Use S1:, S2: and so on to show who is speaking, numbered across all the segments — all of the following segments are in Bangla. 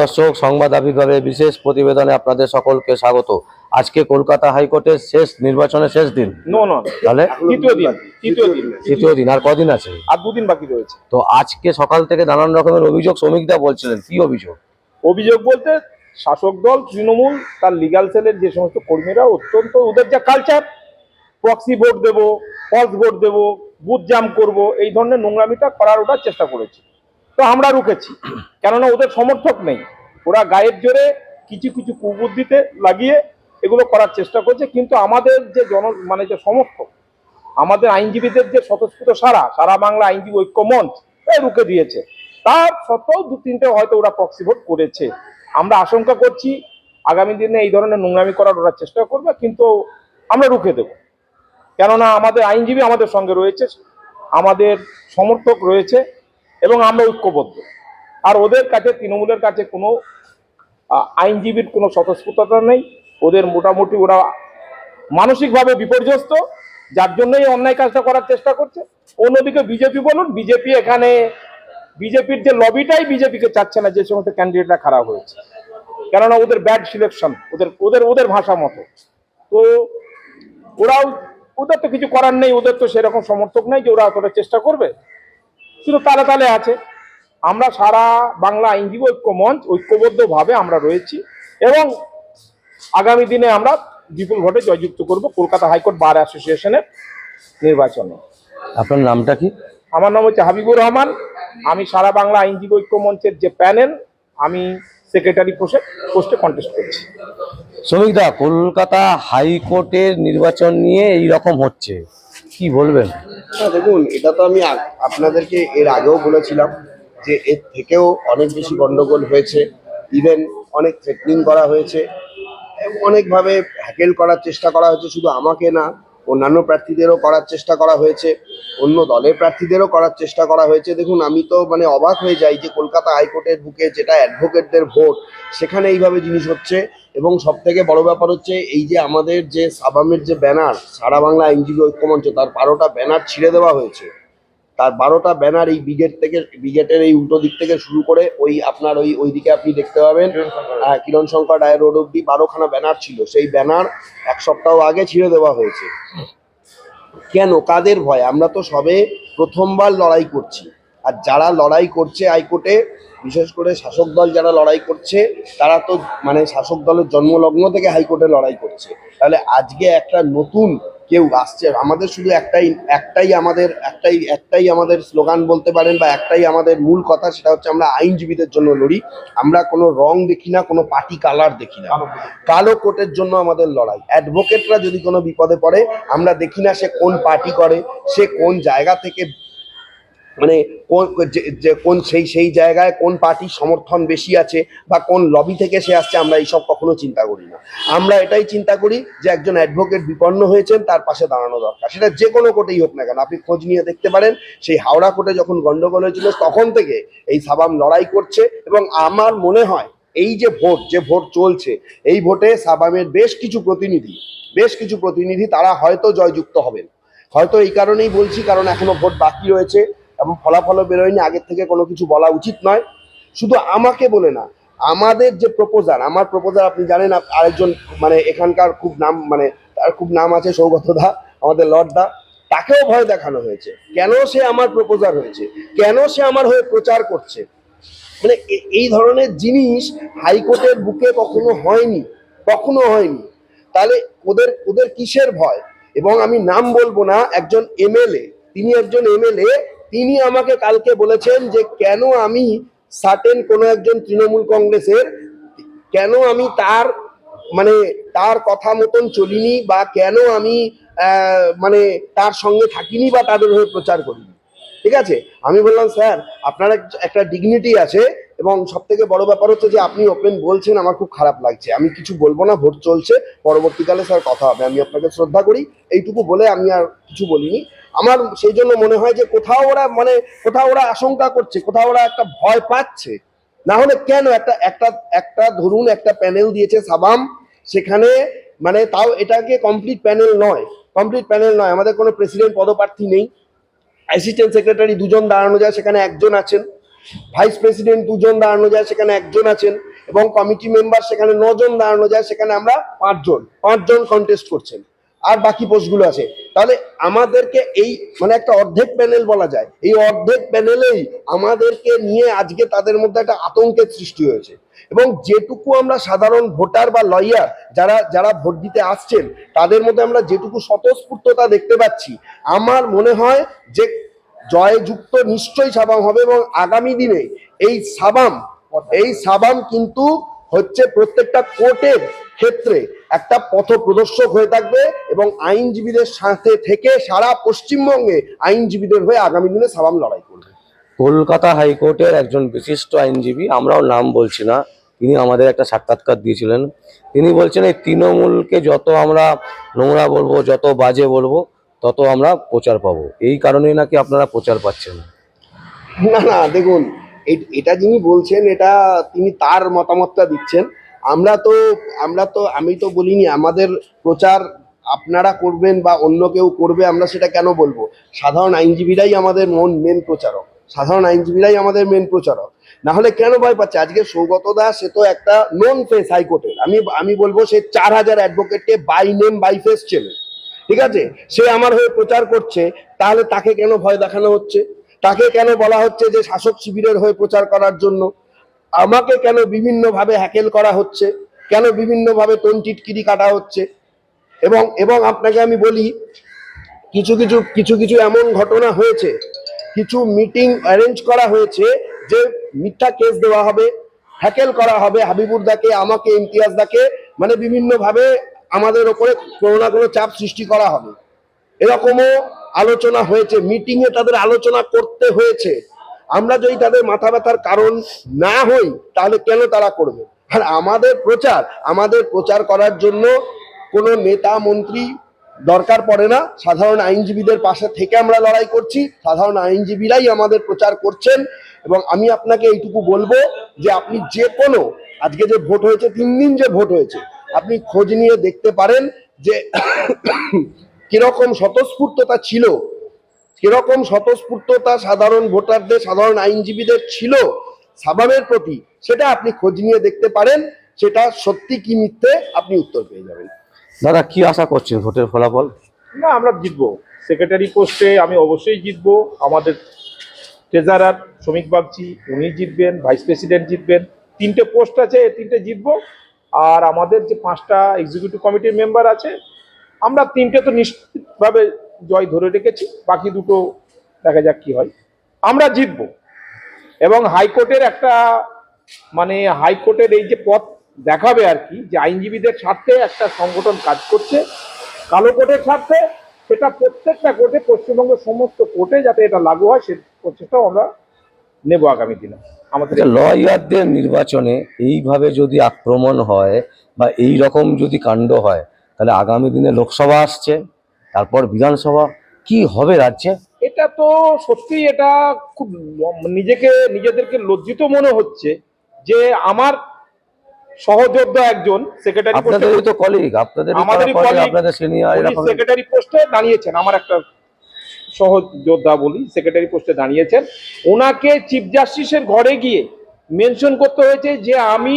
S1: দর্শক সংবাদ আবির্ভাবে বিশেষ প্রতিবেদনে আপনাদের সকলকে স্বাগত। আজকে কলকাতা হাইকোর্টের শেষ নির্বাচনের শেষ দিন। তাহলে?
S2: তৃতীয় দিন তৃতীয় দিন।
S1: তৃতীয় দিন আর কদিন আছে?
S2: আর দুদিন বাকি রয়েছে।
S1: তো আজকে সকাল থেকে নানান রকমের অভিযোগ শ্রমিকরা বলছিলেন কি অভিযোগ?
S2: অভিযোগ বলতে শাসক দল তৃণমূল তার লিগাল সেলের যে সমস্ত কর্মীরা অত্যন্ত ওদের যা কালচার প্রক্সি ভোট দেবো ফলস ভোট দেবো বুথ জাম করব এই ধরনের নোংরামিটা করার ওটা চেষ্টা করেছি। তো আমরা রুখেছি। কেননা ওদের সমর্থক নেই। ওরা গায়ের জোরে কিছু কিছু কুবুদ্ধিতে লাগিয়ে এগুলো করার চেষ্টা করছে। কিন্তু আমাদের যে জন মানে যে সমর্থক, আমাদের আইনজীবীদের যে স্বতঃস্ফূর্ত সারা সারা বাংলা আইনজীবী ঐক্য মঞ্চ রুখে দিয়েছে। তার সত্ত্বেও দু তিনটে হয়তো ওরা প্রক্সি ভোট করেছে। আমরা আশঙ্কা করছি আগামী দিনে এই ধরনের নোংরামি করার ওরা চেষ্টা করবে, কিন্তু আমরা রুখে দেব। কেননা আমাদের আইনজীবী আমাদের সঙ্গে রয়েছে, আমাদের সমর্থক রয়েছে। এবং আমরা ঐক্যবদ্ধ। আর ওদের কাছে, তৃণমূলের কাছে কোনো আইনজীবীর কোনো স্বতঃস্ফূর্ততা নেই। ওদের মোটামুটি ওরা মানসিকভাবে বিপর্যস্ত, যার জন্যই অন্যায় কাজটা করার চেষ্টা করছে। অন্যদিকে বিজেপি বলুন, বিজেপি এখানে, বিজেপির যে লবিটাই বিজেপিকে চাচ্ছে না, যে সমস্ত ক্যান্ডিডেটরা খারাপ হয়েছে। কেননা ওদের ব্যাড সিলেকশন ওদের ওদের ওদের ভাষা মতো। তো ওরাও, ওদের তো কিছু করার নেই, ওদের তো সেরকম সমর্থক নেই যে ওরা অতটা চেষ্টা করবে। শুধু তালে তালে আছে। আমরা সারা বাংলা আইনজীবী ঐক্য মঞ্চ ঐক্যবদ্ধভাবে আমরা রয়েছি এবং আগামী দিনে আমরা বিপুল ভোটে জয়যুক্ত করব কলকাতা হাইকোর্ট বার অ্যাসোসিয়েশনের নির্বাচনে।
S1: আপনার নামটা কি?
S2: আমার নাম হচ্ছে হাবিবুর রহমান। আমি সারা বাংলা আইনজীবী ঐক্য মঞ্চের যে প্যানেল আমি সেক্রেটারি পোস্টে পোস্টে কন্টেস্ট করছি।
S1: শ্রমিকদা কলকাতা হাইকোর্টের নির্বাচন নিয়ে এই রকম হচ্ছে। কি বলবেন?
S3: দেখুন, এটা তো আমি আপনাদেরকে এর আগেও বলেছিলাম যে এর থেকেও অনেক বেশি গন্ডগোল হয়েছে। ইভেন অনেক থ্রেটনিং করা হয়েছে। অনেকভাবে হ্যাকেল করার চেষ্টা করা হয়েছে। শুধু আমাকে না অন্যান্য প্রার্থীদেরও করার চেষ্টা করা হয়েছে, অন্য দলের প্রার্থীদেরও করার চেষ্টা করা হয়েছে। দেখুন, আমি তো মানে অবাক হয়ে যাই যে কলকাতা হাইকোর্টের বুকে যেটা অ্যাডভোকেটদের ভোট, সেখানে এইভাবে জিনিস হচ্ছে। এবং সব থেকে বড় ব্যাপার হচ্ছে, এই যে আমাদের যে সাবামের যে ব্যানার, সারা বাংলা আইনজীবী ঐক্যমঞ্চ, তার বারোটা ব্যানার ছিঁড়ে দেওয়া হয়েছে। তার বারোটা ব্যানার এই ব্রিগেড থেকে ব্রিগেডের এই উল্টো দিক থেকে শুরু করে ওই আপনার ওই ওইদিকে আপনি দেখতে পাবেন কিরণ শঙ্কর রায়ের রোড অব্দি বারোখানা ব্যানার ছিল। সেই ব্যানার এক সপ্তাহ আগে ছিঁড়ে দেওয়া হয়েছে। কেন? কাদের ভয়? আমরা তো সবে প্রথমবার লড়াই করছি। আর যারা লড়াই করছে হাইকোর্টে বিশেষ করে শাসক দল যারা লড়াই করছে তারা তো মানে শাসক দলের জন্মলগ্ন থেকে হাইকোর্টে লড়াই করছে। তাহলে আজকে একটা নতুন কেউ আসছে। আমাদের শুধু একটাই একটাই আমাদের একটাই একটাই আমাদের স্লোগান বলতে পারেন বা একটাই আমাদের মূল কথা সেটা হচ্ছে আমরা আইনজীবীদের জন্য লড়ি। আমরা কোনো রং দেখি না কোনো পার্টি কালার দেখি না। কালো কোটের জন্য আমাদের লড়াই। অ্যাডভোকেটরা যদি কোনো বিপদে পড়ে আমরা দেখি না সে কোন পার্টি করে সে কোন জায়গা থেকে মানে কোন, যে- কোন সেই সেই জায়গায় কোন পার্টির সমর্থন বেশি আছে বা কোন লবি থেকে সে আসছে, আমরা এইসব কখনো চিন্তা করি না। আমরা এটাই চিন্তা করি যে একজন অ্যাডভোকেট বিপন্ন হয়েছেন, তার পাশে দাঁড়ানো দরকার। সেটা যে কোনো কোর্টেই হোক না কেন, আপনি খোঁজ নিয়ে দেখতে পারেন, সেই হাওড়া কোর্টে যখন গন্ডগোল হয়েছিল, তখন থেকে এই সাবাম লড়াই করছে এবং আমার মনে হয় এই যে ভোট যে ভোট চলছে, এই ভোটে সাবামের বেশ কিছু প্রতিনিধি, বেশ কিছু প্রতিনিধি তারা হয়তো জয়যুক্ত হবেন। হয়তো এই কারণেই বলছি, কারণ এখনও ভোট বাকি রয়েছে। এবং ফলাফলও বেরোয়নি, আগের থেকে কোনো কিছু বলা উচিত নয়। শুধু আমাকে বলে না, আমাদের যে প্রপোজাল আমার প্রপোজাল আপনি জানেন আরেকজন মানে এখানকার খুব নাম মানে তার খুব নাম আছে সৌগত দা, আমাদের লর্ড দা, তাকেও ভয় দেখানো হয়েছে। কেন সে আমার প্রপোজাল হয়েছে? কেন সে আমার হয়ে প্রচার করছে? মানে এই ধরনের জিনিস হাইকোর্টের বুকে কখনো হয়নি কখনো হয়নি। তাহলে ওদের ওদের কিসের ভয়? এবং আমি নাম বলব না, একজন এমএলএ, তিনি একজন এমএলএ তিনি আমাকে কালকে বলেছেন যে, কেন আমি সার্টেন কোনো একজন তৃণমূল কংগ্রেসের, কেন আমি তার মানে তার কথা মতন চলিনি বা কেন আমি মানে তার সঙ্গে থাকিনি বা তাদের হয়ে প্রচার করিনি? ঠিক আছে? আমি বললাম, স্যার, আপনার একটা ডিগনিটি আছে এবং সব থেকে বড় ব্যাপার হচ্ছে যে, আপনি ওপেন বলছেন, আমার খুব খারাপ লাগছে। আমি কিছু বলব না, ভোট চলছে, পরবর্তীকালে স্যার কথা হবে। আমি আপনাকে শ্রদ্ধা করি। এইটুকু বলে আমি আর কিছু বলিনি। আমার সেই জন্য মনে হয় যে কোথাও ওরা মানে কোথাও ওরা আশঙ্কা করছে, কোথাও ওরা একটা ভয় পাচ্ছে। না হলে কেন একটা একটা একটা ধরুন একটা প্যানেল দিয়েছে সাবাম, সেখানে মানে তাও এটাকে কমপ্লিট প্যানেল নয় কমপ্লিট প্যানেল নয়। আমাদের কোনো প্রেসিডেন্ট পদপ্রার্থী নেই। অ্যাসিস্ট্যান্ট সেক্রেটারি দুজন দাঁড়ানো যায়, সেখানে একজন আছেন। ভাইস প্রেসিডেন্ট দুজন দাঁড়ানো যায়, সেখানে একজন আছেন। এবং কমিটি মেম্বার সেখানে নজন দাঁড়ানো যায়, সেখানে আমরা পাঁচজন পাঁচজন কন্টেস্ট করছেন। আর বাকি পোস্টগুলো আছে। তাহলে আমাদেরকে এই মানে একটা অর্ধেক প্যানেল বলা যায়। এই অর্ধেক প্যানেলেই আমাদেরকে নিয়ে আজকে তাদের মধ্যে একটা আতঙ্কের সৃষ্টি হয়েছে। এবং যেটুকু আমরা সাধারণ ভোটার বা লয়ার যারা যারা ভোট দিতে আসছেন, তাদের মধ্যে আমরা যেটুকু স্বতঃস্ফূর্ততা দেখতে পাচ্ছি, আমার মনে হয় যে জয়যুক্ত নিশ্চয়ই সাবাম হবে এবং আগামী দিনে এই সাবাম এই সাবাম কিন্তু হচ্ছে প্রত্যেকটা কোর্টের ক্ষেত্রে একটা পথ প্রদর্শক হয়ে থাকবে এবং আইনজীবীদের সাথে থেকে সারা পশ্চিমবঙ্গে আইনজীবীদের হয়ে আগামী দিনে সাবাম লড়াই করবে।
S1: কলকাতা হাইকোর্টের একজন বিশিষ্ট আইনজীবী আমরাও নাম বলছি না তিনি আমাদের একটা সাক্ষাৎকার দিয়েছিলেন। তিনি বলছেন এই তৃণমূলকে যত আমরা নোংরা বলব যত বাজে বলব তত আমরা প্রচার পাবো। এই কারণেই নাকি আপনারা প্রচার পাচ্ছেন? না।
S3: না না দেখুন এটা যিনি বলছেন এটা তিনি তার মতামতটা দিচ্ছেন। আমরা তো আমরা তো, আমি তো বলিনি, আমাদের প্রচার আপনারা করবেন বা অন্য কেউ করবে, আমরা সেটা কেন বলব? সাধারণ আইনজীবীরাই আমাদের মন মেন প্রচারক। সাধারণ আইনজীবীরাই আমাদের মেন প্রচারক। না হলে কেন ভয় পাচ্ছে? আজকে সৌগত দাস সে তো একটা নন ফেস হাইকোর্টের আমি আমি বলব, সে চার হাজার অ্যাডভোকেটকে বাই নেম বাই ফেস চেনে। ঠিক আছে? সে আমার হয়ে প্রচার করছে, তাহলে তাকে কেন ভয় দেখানো হচ্ছে? তাকে কেন বলা হচ্ছে যে শাসক শিবিরের হয়ে প্রচার করার জন্য? আমাকে কেন বিভিন্নভাবে হ্যাকেল করা হচ্ছে? কেন বিভিন্নভাবে টনটিটকিরি কাটা হচ্ছে? এবং এবং আপনাকে আমি বলি, কিছু কিছু কিছু কিছু এমন ঘটনা হয়েছে, কিছু মিটিং অ্যারেঞ্জ করা হয়েছে যে মিথ্যা কেস দেওয়া হবে, হ্যাকেল করা হবে হাবিবুরদাকে আমাকে ইমতিয়াজদাকে মানে বিভিন্নভাবে আমাদের ওপরে কোনো না কোনো চাপ সৃষ্টি করা হবে। এরকমও আলোচনা হয়েছে, মিটিংয়ে তাদের আলোচনা করতে হয়েছে। আমরা যদি তাদের মাথা ব্যথার কারণ না হই, তাহলে কেন তারা করবে? আর আমাদের প্রচার আমাদের প্রচার করার জন্য কোনো নেতা, মন্ত্রী দরকার পড়ে না। সাধারণ আইনজীবীদের পাশে থেকে আমরা লড়াই করছি। সাধারণ আইনজীবীরাই আমাদের প্রচার করছেন। এবং আমি আপনাকে এইটুকু বলব যে আপনি যে কোনো, আজকে যে ভোট হয়েছে, তিন দিন যে ভোট হয়েছে, আপনি খোঁজ নিয়ে দেখতে পারেন যে কীরকম স্বতঃস্ফূর্ততা ছিল কীরকম স্বতঃস্ফূর্ততা সাধারণ ভোটারদের সাধারণ আইনজীবীদের ছিল সাবামের প্রতি। সেটা আপনি খোঁজ নিয়ে দেখতে পারেন সেটা সত্যি কি মিথ্যে আপনি উত্তর পেয়ে যাবেন।
S1: দাদা কি আশা করছেন ভোটের ফলাফল?
S2: না আমরা জিতবো। সেক্রেটারি পোস্টে আমি অবশ্যই জিতবো। আমাদের ট্রেজারার শ্রমিক বাগচি উনি জিতবেন ভাইস প্রেসিডেন্ট জিতবেন। তিনটে পোস্ট আছে এই তিনটে জিতবো। আর আমাদের যে পাঁচটা এক্সিকিউটিভ কমিটির মেম্বার আছে আমরা তিনটে তো নিশ্চিতভাবে জয় ধরে রেখেছি, বাকি দুটো দেখা যাক কি হয়। আমরা জিতবো। এবং হাইকোর্টের একটা মানে হাইকোর্টের এই যে পথ দেখাবে আর কি, যে আইনজীবীদের স্বার্থে একটা সংগঠন কাজ করছে, কালো কোর্টের স্বার্থে সেটা প্রত্যেকটা কোর্টে পশ্চিমবঙ্গের সমস্ত কোর্টে যাতে এটা লাগু হয়, সে প্রচেষ্টাও আমরা নেব আগামী দিনে। আমাদের
S1: লয়ারদের নির্বাচনে এইভাবে যদি আক্রমণ হয় বা এই রকম যদি কাণ্ড হয়, তাহলে আগামী দিনে লোকসভা আসছে। তারপর বিধানসভা কি হবে রাজ্যে?
S2: এটা তো সত্যি এটা খুব নিজেকে নিজেদেরকে লজ্জিত মনে হচ্ছে যে আমার সহযোদ্ধা একজন সেক্রেটারি
S1: আপনাদেরই তো কলিগ আপনাদের
S2: colleague,
S1: আপনাদের সিনিয়র এরকম।
S2: সেক্রেটারি পোস্টে দাঁড়িয়েছেন আমার একটা সহযোদ্ধা বলি সেক্রেটারি পোস্টে দাঁড়িয়েছেন। ওনাকে চিফ জাস্টিসের ঘরে গিয়ে মেনশন করতে হয়েছে যে আমি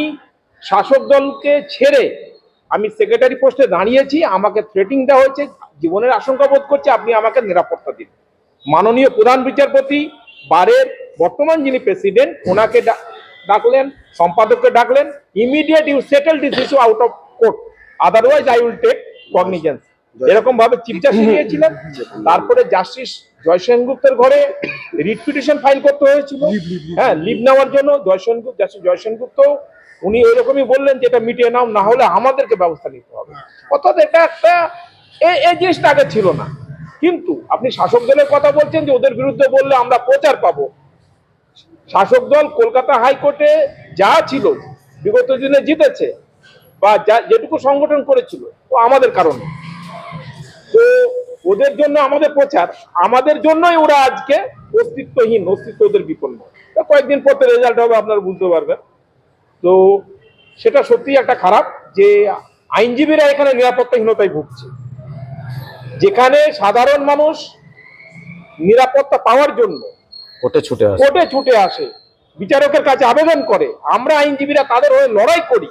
S2: শাসক দলকে ছেড়ে আমি সেক্রেটারি পোস্টে দাঁড়িয়েছি আমাকে থ্রেটিং দেওয়া হয়েছে জীবনের আশঙ্কা বোধ করছে আপনি আমাকে নিরাপত্তা দিন। মাননীয় প্রধান বিচারপতি বারের বর্তমান যিনি প্রেসিডেন্ট ওনাকে ডাকলেন সম্পাদককে ডাকলেন immediate you settle this issue out of court otherwise I will take cognizance এরকম ভাবে জাস্টিস নিয়েছিলেন তারপরে জাস্টিস জয় সেনগুপ্তের ঘরে রিট পিটিশন ফাইল করতে হয়েছিল। হ্যাঁ লিভ। নেওয়ার জন্য জয় সেনগুপ্ত জাস্টিস জয় সেনগুপ্ত উনি এরকমই বললেন যে এটা মিটিয়ে নাও, না হলে আমাদেরকে ব্যবস্থা নিতে হবে। অর্থাৎ এটা একটা এই জিনিসটা আগে ছিল না। কিন্তু আপনি শাসক দলের কথা বলছেন যে ওদের বিরুদ্ধে বললে আমরা প্রচার পাবো। শাসক দল কলকাতা হাইকোর্টে যা ছিল, বিগত দিনে জিতেছে, বা যা, যেটুকু সংগঠন করেছিল তো আমাদের কারণে। তো ওদের জন্য আমাদের প্রচার, আমাদের জন্যই ওরা আজকে অস্তিত্বহীন অস্তিত্ব ওদের বিপন্ন কয়েকদিন পর রেজাল্ট হবে, আপনারা বুঝতে পারবেন। তো সেটা সত্যি একটা খারাপ যে আইনজীবীরা এখানে নিরাপত্তাহীনতায় ভুগছে। যেখানে সাধারণ মানুষ নিরাপত্তা পাওয়ার জন্য
S1: কোর্টে ছুটে আসে।
S2: কোর্টে ছুটে আসে বিচারকের কাছে আবেদন করে আমরা আইনজীবীরা তাদের হয়ে লড়াই করি।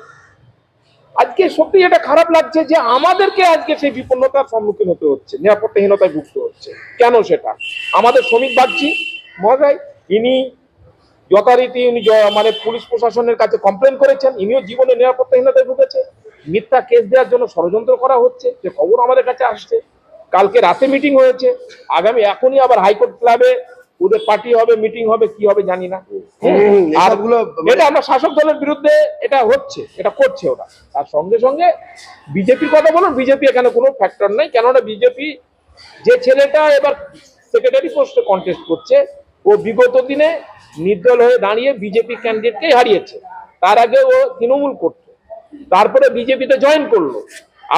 S2: আজকে সত্যি এটা খারাপ লাগছে যে আমাদেরকে আজকে সেই বিপন্নতার সম্মুখীন হতে হচ্ছে নিরাপত্তাহীনতায় ভুগতে হচ্ছে। কেন সেটা? আমাদের শ্রমিক বাগচি মহাশয় ইনি যথারীতি উনি মানে পুলিশ প্রশাসনের কাছে কমপ্লেন করেছেন ইনিও জীবনে নিরাপত্তাহীনতায় ভুগেছে। মিথ্যা কেস দেওয়ার জন্য ষড়যন্ত্র করা হচ্ছে যে খবর আমাদের কাছে আসছে। কালকে রাতে মিটিং হয়েছে আগামী এখনই আবার হাইকোর্ট ক্লাবে ওদের পার্টি হবে মিটিং হবে কি হবে জানি না।
S3: হুম,
S2: আর এটা আমরা শাসক দলের বিরুদ্ধে এটা হচ্ছে এটা করছে ওরা। তার সঙ্গে সঙ্গে বিজেপির কথা বলুন বিজেপি এখানে কোনো ফ্যাক্টর নেই কেননা বিজেপি যে ছেলেটা এবার সেক্রেটারি পোস্টে কন্টেস্ট করছে ও বিগত দিনে নির্দল হয়ে দাঁড়িয়ে বিজেপি ক্যান্ডিডেটকেই হারিয়েছে। তার আগে ও তৃণমূল করতো। তারপরে বিজেপিতে জয়েন করল।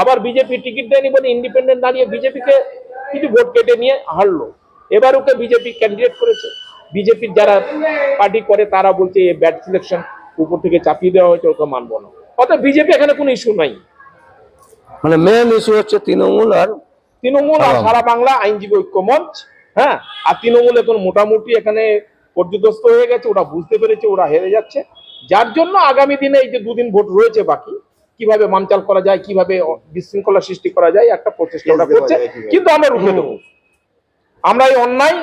S2: আবার বিজেপি টিকিট দেয়নি বলে ইন্ডিপেন্ডেন্ট দাঁড়িয়ে বিজেপিকে কিছু ভোট কেটে নিয়ে হারলো। এবার ওকে বিজেপি ক্যান্ডিডেট করেছে। বিজেপির যারা পার্টি করে তারা বলছে এ ব্যাড সিলেকশন উপর থেকে চাপিয়ে দেওয়া হয়েছে ওকে মানবো না। অর্থাৎ বিজেপি এখানে কোনো ইস্যু নাই।
S1: মানে মেন ইস্যু হচ্ছে তৃণমূল আর
S2: তৃণমূল আর
S1: সারা
S2: বাংলা। আইনজীবী ঐক্য মঞ্চ হ্যাঁ? আর তৃণমূল এখন মোটামুটি এখানে পর্যদস্ত হয়ে গেছে ওরা বুঝতে পেরেছে ওরা হেরে যাচ্ছে। যার জন্য আগামী দিনে এই যে দুদিন ভোট রয়েছে বাকি কীভাবে মানচাল করা যায় কীভাবে বিশৃঙ্খলা সৃষ্টি করা যায় একটা প্রচেষ্টা ওরা করছে। কিন্তু আমরা রুখে দেবো। আমরা এই অন্যায়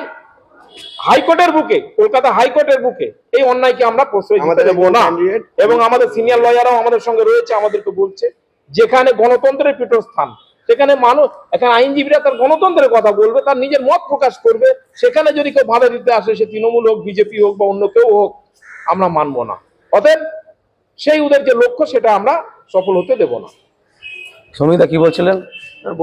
S2: হাইকোর্টের বুকে কলকাতা হাইকোর্টের বুকে এই অন্যায়কে আমরা প্রশ্রয় দিতে দেবো না। এবং আমাদের সিনিয়র লয়াররাও আমাদের সঙ্গে রয়েছে আমাদেরকে বলছে যেখানে গণতন্ত্রের পীঠস্থান সেখানে মানুষ এখানে আইনজীবীরা তার গণতন্ত্রের কথা বলবে তার নিজের মত প্রকাশ করবে সেখানে যদি কেউ বাধা দিতে আসে সে তৃণমূল হোক বিজেপি হোক বা অন্য কেউ হোক আমরা মানব না। অতএব সেই ওদের যে লক্ষ্য সেটা আমরা সফল হতে দেব না।
S1: সমিতা কি বলছিলেন?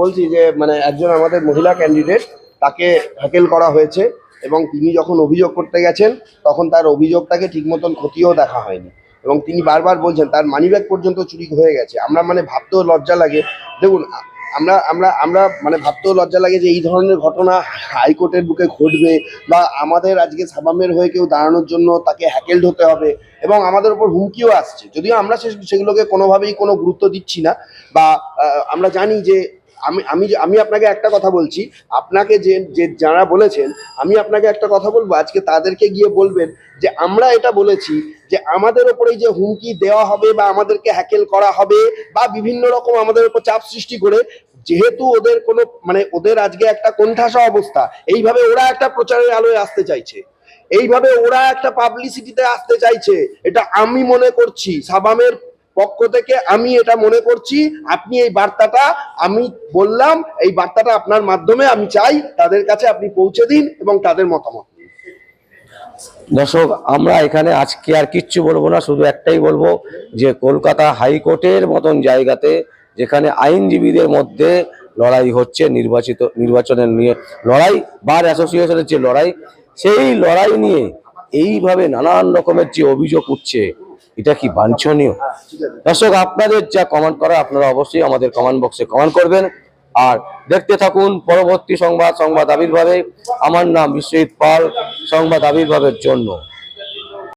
S3: বলছি যে মানে একজন আমাদের মহিলা ক্যান্ডিডেট তাকে হ্যাকেল করা হয়েছে এবং তিনি যখন অভিযোগ করতে গেছেন তখন তার অভিযোগটাকে ঠিক মতন ক্ষতিও দেখা হয়নি। এবং তিনি বারবার বলছেন তার মানিব্যাগ পর্যন্ত চুরি হয়ে গেছে। আমরা মানে ভাবতেও লজ্জা লাগে। দেখুন আমরা আমরা আমরা মানে ভাবতেও লজ্জা লাগে যে এই ধরনের ঘটনা হাইকোর্টের বুকে ঘটবে বা আমাদের আজকে সাবামের হয়ে কেউ দাঁড়ানোর জন্য তাকে হ্যাকেলড হতে হবে এবং আমাদের উপর হুমকিও আসছে। যদিও আমরা সেগুলোকে কোনোভাবেই কোনো গুরুত্ব দিচ্ছি না বা আমরা জানি যে আমি আমি আমি আপনাকে একটা কথা বলছি, আপনাকে যে যে যারা বলেছেন, আমি আপনাকে একটা কথা বলব, আজকে তাদেরকে গিয়ে বলবেন যে আমরা এটা বলেছি যে আমাদের ওপরে যে হুমকি দেওয়া হবে বা আমাদেরকে হ্যাকেল করা হবে বা বিভিন্ন রকম আমাদের উপর চাপ সৃষ্টি করে যেহেতু ওদের কোনো মানে ওদের আজকে একটা কোণঠাসা অবস্থা, এইভাবে ওরা একটা প্রচারের আলোয় আসতে চাইছে। এইভাবে ওরা একটা পাবলিসিটিতে আসতে চাইছে, এটা আমি মনে করছি, সাবামের পক্ষ থেকে আমি এটা মনে করছি, আপনি এই বার্তাটা, আমি বললাম, এই বার্তাটা আপনার মাধ্যমে আমি চাই, তাদের কাছে আপনি পৌঁছে দিন এবং তাদের মতামত
S1: দর্শক, আমরা এখানে আজকে আর কিচ্ছু বলব না, শুধু একটাই বলব যে, কলকাতা হাইকোর্টের মতন জায়গাতে যেখানে আইনজীবীদের মধ্যে লড়াই হচ্ছে, নির্বাচিত, নির্বাচনের নিয়ে লড়াই বার অ্যাসোসিয়েশনের যে লড়াই, সেই লড়াই নিয়ে এইভাবে নানান রকমের যে অভিযোগ উঠছে, এটা কি বাঞ্ছনীয়? দর্শক, আপনাদের যা কমেন্ট করা আপনারা অবশ্যই আমাদের কমেন্ট বক্সে কমেন্ট করবেন। আর দেখতে থাকুন পরবর্তী সংবাদ সংবাদ আবির্ভাবে। আমার নাম বিশ্বজিৎ পাল, সংবাদ আবির্ভাবের জন্য।